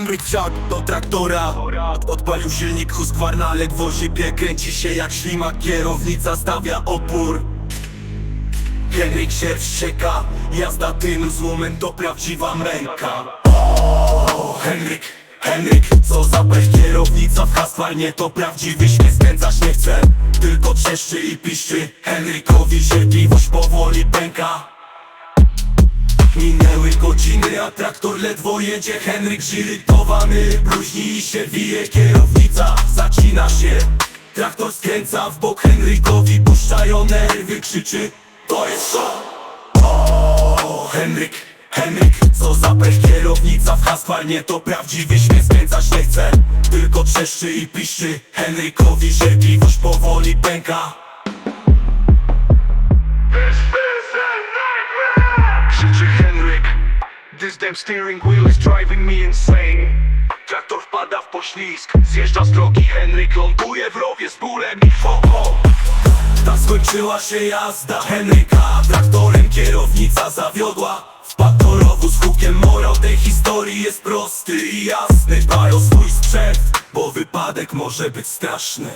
Wsiadł do traktora. Odpalił silnik Husqvarna Ledwo zipie, kręci się jak ślimak Kierownica stawia opór. Henryk się wścieka. Jazda tym złomem to prawdziwa męka. O, Henryk, Henryk Co za pech. Kierownica w Husqvarnie To prawdziwy śmiech, skręcać nie chce Tylko trzeszczy i piszczy. Henrykowi cierpliwość powoli pęka Minęły godziny, a traktor ledwo jedzie. Henryk zirytowany, bluźni się wije. Kierownica zacina się. Traktor skręca w bok Henrykowi Puszczają nerwy, krzyczy. To jest szok O, Henryk, Henryk Co za pech. Kierownica w Husqvarnie To prawdziwy śmiech, skręcać nie chce Tylko trzeszczy i piszczy. Henrykowi cierpliwość powoli pęka Damn steering wheel is driving me insane. Traktor wpada w poślizg Zjeżdża z drogi Henryk ląduje w rowie z bólem i foko Tak skończyła się jazda Henryka Traktorem kierownica zawiodła. Wpadł do rowu z hukiem Morał tej historii jest prosty i jasny. Dbaj o swój sprzęt Bo wypadek może być straszny